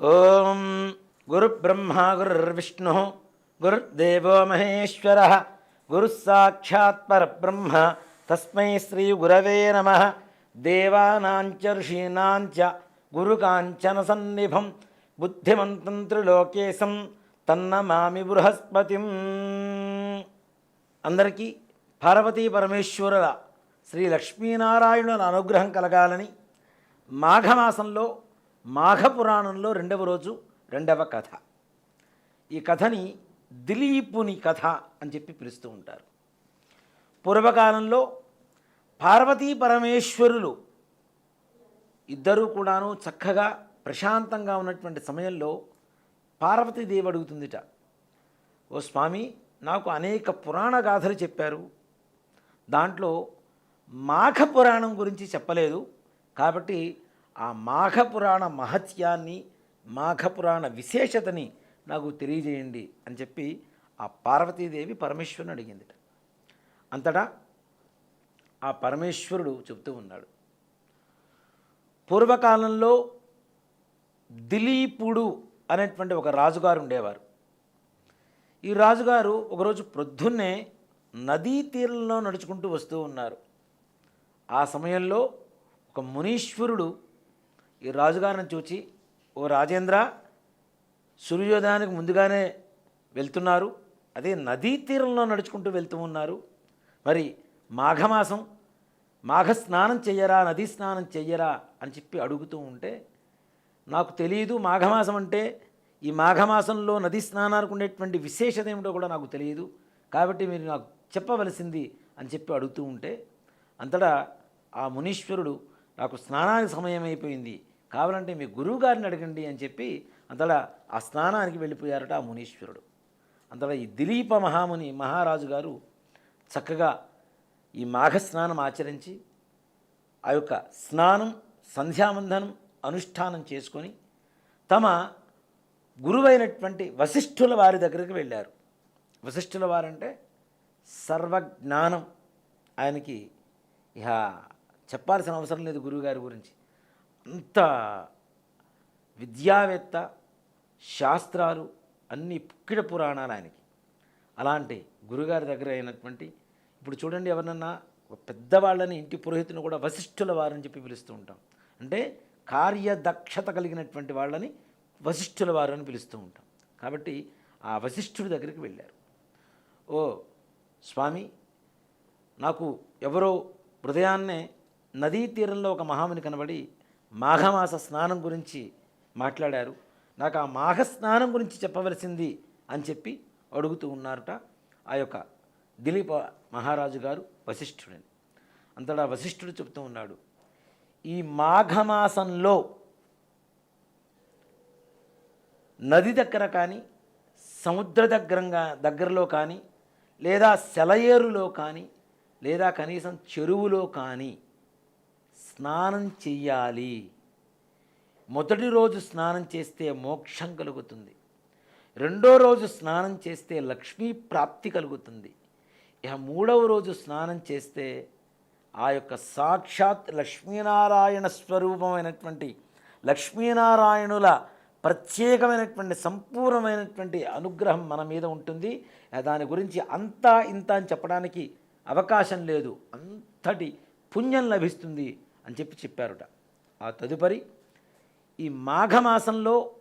ఓం గురుబ్రహ్మ గురుర్విష్ణు గురుర్దేవో మహేశ్వర గురుస్సాక్షాత్ పరబ్రహ్మ తస్మై శ్రీ గురవే నమ. దేవానాంచ ఋషీనాంచ గురుకాంచన సన్నిభం. బుద్ధిమంతం త్రిలోకేశం తన్నమామి బృహస్పతిం. అందరికీ పార్వతీ పరమేశ్వరుల శ్రీ లక్ష్మీనారాయణుల అనుగ్రహం కలగాలని మాఘమాసంలో మాఘపురాణంలో రెండవ రోజు రెండవ కథ. ఈ కథని దిలీపుని కథ అని చెప్పి పిలుస్తూ ఉంటారు. పూర్వకాలంలో పార్వతీ పరమేశ్వరులు ఇద్దరూ కూడాను చక్కగా ప్రశాంతంగా ఉన్నటువంటి సమయంలో పార్వతీదేవి అడుగుతుందిట ఓ స్వామి నాకు అనేక పురాణ గాథలు చెప్పారు. దాంట్లో మాఘ పురాణం గురించి చెప్పలేదు. కాబట్టి ఆ మాఘ పురాణ మహత్యాన్ని మాఘ పురాణ విశేషతని నాకు తెలియజేయండి అని చెప్పి ఆ పార్వతీదేవి పరమేశ్వరుని అడిగింది అంతటా ఆ పరమేశ్వరుడు చెప్తూ ఉన్నాడు. పూర్వకాలంలో దిలీపుడు అనేటువంటి ఒక రాజుగారు ఉండేవారు. ఈ రాజుగారు ఒకరోజు ప్రొద్దున్నే నదీ తీరంలో నడుచుకుంటూ వస్తూ ఉన్నారు. ఆ సమయంలో ఒక మునీశ్వరుడు ఈ రాజుగారిని చూచి ఓ రాజేంద్ర సూర్యోదయానికి ముందుగానే వెళ్తున్నారు. అదే నదీ తీరంలో నడుచుకుంటూ వెళ్తూ ఉన్నారు. మరి మాఘమాసం మాఘ స్నానం చెయ్యరా నదీ స్నానం చెయ్యరా? అని చెప్పి అడుగుతూ ఉంటే నాకు తెలియదు మాఘమాసం అంటే ఈ మాఘమాసంలో నదీ స్నానానికి ఉండేటువంటి విశేషత ఏమిటో కూడా నాకు తెలియదు. కాబట్టి మీరు నాకు చెప్పవలసింది అని చెప్పి అడుగుతూ ఉంటే అంతటా ఆ మునీశ్వరుడు నాకు స్నానానికి సమయం అయిపోయింది. కావాలంటే మీ గురువు గారిని అడగండి అని చెప్పి అంతలా ఆ స్నానానికి వెళ్ళిపోయారట ఆ మునీశ్వరుడు. అంతలా ఈ దిలీప మహాముని మహారాజు గారు చక్కగా ఈ మాఘ స్నానం ఆచరించి ఆ యొక్క స్నానం సంధ్యావందనం అనుష్ఠానం చేసుకొని తమ గురువైనటువంటి వశిష్ఠుల వారి దగ్గరికి వెళ్ళారు. వశిష్ఠుల వారంటే సర్వజ్ఞానం ఆయనకి ఇహ చెప్పాల్సిన అవసరం లేదు గురువుగారి గురించి. అంత విద్యావేత్త శాస్త్రాలు అన్ని పుక్కిడ పురాణాలు ఆయనకి. అలాంటి గురుగారి దగ్గర అయినటువంటి ఇప్పుడు చూడండి ఎవరినన్నా పెద్దవాళ్ళని ఇంటి పురోహితుని కూడా వశిష్ఠుల వారని చెప్పి పిలుస్తూ ఉంటాం. అంటే కార్యదక్షత కలిగినటువంటి వాళ్ళని వశిష్ఠుల వారు అని పిలుస్తూ ఉంటాం. కాబట్టి ఆ వశిష్ఠుడి దగ్గరికి వెళ్ళారు. ఓ స్వామి నాకు ఎవరో హృదయాన్నే నదీ తీరంలో ఒక మహాముని కనబడి మాఘమాస స్నానం గురించి మాట్లాడారు. నాకు ఆ మాఘ స్నానం గురించి చెప్పవలసింది అని చెప్పి అడుగుతూ ఉన్నారట ఆ యొక్క దిలీప మహారాజు గారు వశిష్ఠుడని. అంతటా వశిష్ఠుడు చెప్తూ ఉన్నాడు ఈ మాఘమాసంలో నది దగ్గర కానీ సముద్ర దగ్గరంగా దగ్గరలో కానీ లేదా సెలయేరులో కానీ లేదా కనీసం చెరువులో కానీ స్నానం చెయ్యాలి. మొదటి రోజు స్నానం చేస్తే మోక్షం కలుగుతుంది. రెండో రోజు స్నానం చేస్తే లక్ష్మీ ప్రాప్తి కలుగుతుంది. ఇక మూడవ రోజు స్నానం చేస్తే ఆ యొక్క సాక్షాత్ లక్ష్మీనారాయణ స్వరూపమైనటువంటి లక్ష్మీనారాయణుల ప్రత్యేకమైనటువంటి సంపూర్ణమైనటువంటి అనుగ్రహం మన మీద ఉంటుంది. దాని గురించి అంతా ఇంత అని చెప్పడానికి అవకాశం లేదు. అంతటి పుణ్యం లభిస్తుంది. అని చెప్పి చెప్పారుట. ఆ తదుపరి ఈ మాఘమాసంలో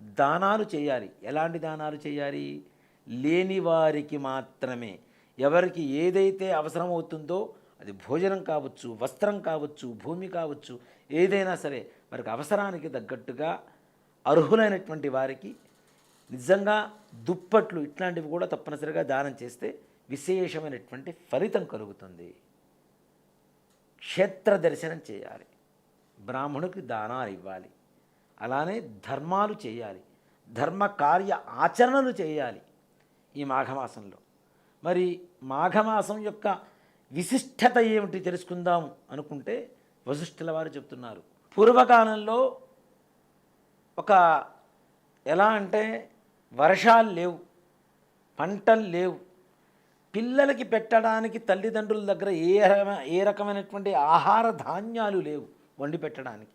దానాలు చేయాలి. ఎలాంటి దానాలు చేయాలి? లేని వారికి మాత్రమే. ఎవరికి ఏదైతే అవసరం అవుతుందో అది భోజనం కావచ్చు వస్త్రం కావచ్చు భూమి కావచ్చు ఏదైనా సరే వారికి అవసరానికి తగ్గట్టుగా అర్హులైనటువంటి వారికి నిజంగా దుప్పట్లు ఇట్లాంటివి కూడా తప్పనిసరిగా దానం చేస్తే విశేషమైనటువంటి ఫలితం కలుగుతుంది. క్షేత్ర దర్శనం చేయాలి. బ్రాహ్మణుడికి దానాలు ఇవ్వాలి. అలానే ధర్మాలు చేయాలి. ధర్మ కార్య ఆచరణలు చేయాలి ఈ మాఘమాసంలో. మరి మాఘమాసం యొక్క విశిష్టత ఏమిటి తెలుసుకుందాం అనుకుంటే వశిష్ఠుల వారు చెప్తున్నారు. పూర్వకాలంలో ఒక ఎలా అంటే వర్షాలు లేవు పంటలు లేవు పిల్లలకి పెట్టడానికి తల్లిదండ్రుల దగ్గర ఏ ఏ రకమైనటువంటి ఆహార ధాన్యాలు లేవు వండి పెట్టడానికి.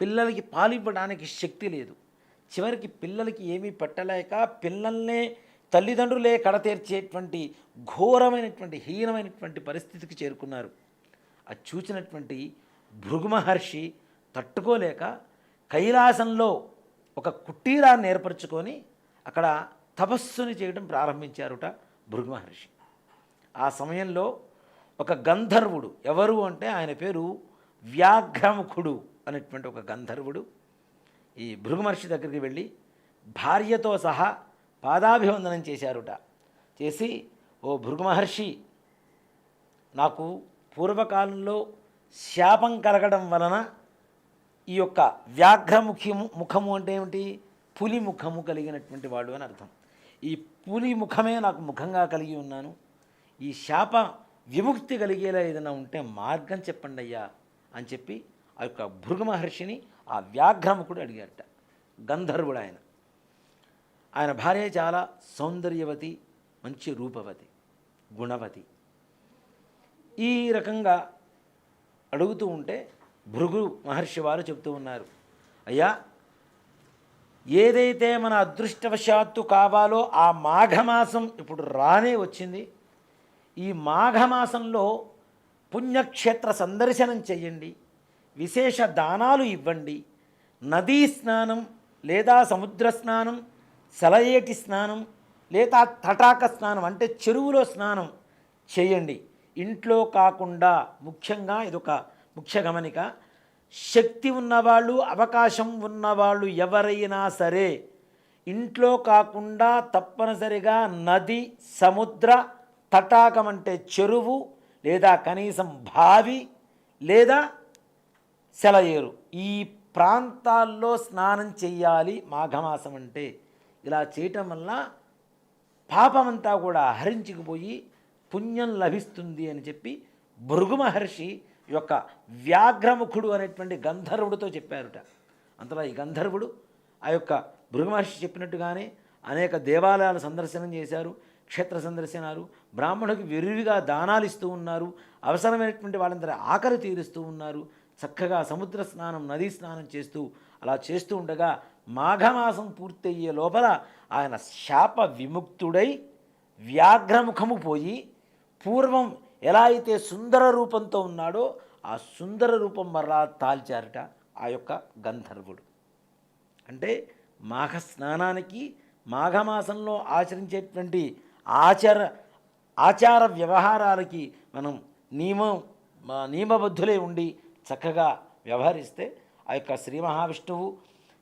పిల్లలకి పాలివ్వడానికి శక్తి లేదు. చివరికి పిల్లలకి ఏమీ పెట్టలేక పిల్లల్నే తల్లిదండ్రులే కడతీర్చేటువంటి ఘోరమైనటువంటి హీనమైనటువంటి పరిస్థితికి చేరుకున్నారు. అది చూసినటువంటి భృగు మహర్షి తట్టుకోలేక కైలాసంలో ఒక కుటీరాన్ని ఏర్పరచుకొని అక్కడ తపస్సుని చేయడం ప్రారంభించారుట. భృగు మహర్షి ఆ సమయంలో ఒక గంధర్వుడు ఎవరు అంటే ఆయన పేరు వ్యాఘ్రముఖుడు అనేటువంటి ఒక గంధర్వుడు. ఈ భృగు మహర్షి దగ్గరికి వెళ్ళి భార్యతో సహా పాదాభివందనం చేశారుట. చేసి ఓ భృగు మహర్షి నాకు పూర్వకాలంలో శాపం కలగడం వలన ఈ యొక్క వ్యాఘ్రముఖి ముఖము అంటే ఏమిటి? పులి ముఖము కలిగినటువంటి వాడు అని అర్థం. ఈ పులి ముఖమే నాకు ముఖంగా కలిగి ఉన్నాను. ఈ శాప విముక్తి కలిగేలా ఏదైనా ఉంటే మార్గం చెప్పండి అయ్యా అని చెప్పి ఆ యొక్క భృగు మహర్షిని ఆ వ్యాఘ్రముఖుడు అడిగారట. గంధర్వుడు ఆయన. ఆయన భార్య చాలా సౌందర్యవతి మంచి రూపవతి గుణవతి. ఈ రకంగా అడుగుతూ ఉంటే భృగు మహర్షి వారు చెప్తూ ఉన్నారు. అయ్యా ఏదైతే మన అదృష్టవశాత్తు కావాలో ఆ మాఘమాసం ఇప్పుడు రానే వచ్చింది. ఈ మాఘమాసంలో పుణ్యక్షేత్ర సందర్శనం చేయండి. విశేష దానాలు ఇవ్వండి. నదీ స్నానం లేదా సముద్ర స్నానం సెలయేటి స్నానం లేదా తటాక స్నానం అంటే చెరువులో స్నానం చేయండి. ఇంట్లో కాకుండా ముఖ్యంగా ఇదొక ముఖ్య గమనిక. శక్తి ఉన్నవాళ్ళు అవకాశం ఉన్నవాళ్ళు ఎవరైనా సరే ఇంట్లో కాకుండా తప్పనిసరిగా నది సముద్ర తటాకం అంటే చెరువు లేదా కనీసం బావి లేదా సెలయేరు. ఈ ప్రాంతాల్లో స్నానం చేయాలి మాఘమాసం అంటే. ఇలా చేయటం వల్ల పాపమంతా కూడా హరించుకుపోయి పుణ్యం లభిస్తుంది అని చెప్పి భృగు మహర్షి యొక్క వ్యాఘ్రముఖుడు అనేటువంటి గంధర్వుడితో చెప్పారుట. అంతలా ఈ గంధర్వుడు ఆ యొక్క భృగమహర్షి చెప్పినట్టుగానే అనేక దేవాలయాల సందర్శనం చేశారు క్షేత్ర సందర్శనాలు బ్రాహ్మణులకు విరివిగా దానాలు ఇస్తూ ఉన్నారు అవసరమైనటువంటి వాళ్ళందరి ఆకలి తీరుస్తూ ఉన్నారు చక్కగా సముద్ర స్నానం నదీ స్నానం చేస్తూ అలా చేస్తూ ఉండగా మాఘమాసం పూర్తయ్యే లోపల ఆయన శాప విముక్తుడై వ్యాఘ్రముఖము పోయి పూర్వం ఎలా అయితే సుందర రూపంతో ఉన్నాడో ఆ సుందర రూపం మరలా తాల్చారట ఆ యొక్క గంధర్వుడు. అంటే మాఘ స్నానానికి మాఘమాసంలో ఆచరించేటువంటి ఆచార ఆచార వ్యవహారాలకి మనం నియమం నియమబద్ధులే ఉండి చక్కగా వ్యవహరిస్తే ఆ యొక్క శ్రీ మహావిష్ణువు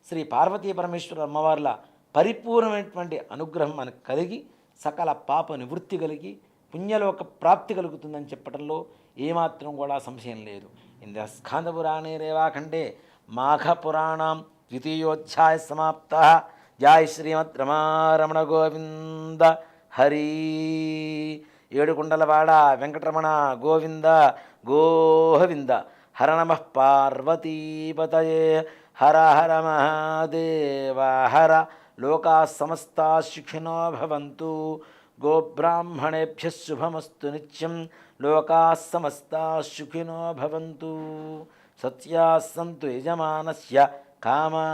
శ్రీ పార్వతీ పరమేశ్వర అమ్మవార్ల పరిపూర్ణమైనటువంటి అనుగ్రహం మనకు కలిగి సకల పాప నివృత్తి కలిగి పుణ్యలోక ప్రాప్తి కలుగుతుందని చెప్పడంలో ఏమాత్రం కూడా సంశయం లేదు. ఇంద్ర స్కాంద రేవాఖండే మాఘపురాణం ద్వితీయోధ్యాయ సమాప్త. జాయ్ శ్రీమద్ రమారమణ గోవింద. హరి. ఏడుకుండలవాడ వెంకటరమణ గోవింద. గోవింద. హర నమ పార్వతీపతయే. హర హర మహాదేవ. హర. లోకా సమస్త శిక్షణో భవంతు. గోబ్రాహ్మణేభ్య శుభమస్తు నిత్యం. లోకా సమస్తా సుఖినో భవంతు. సత్యా యజమానస్య కామా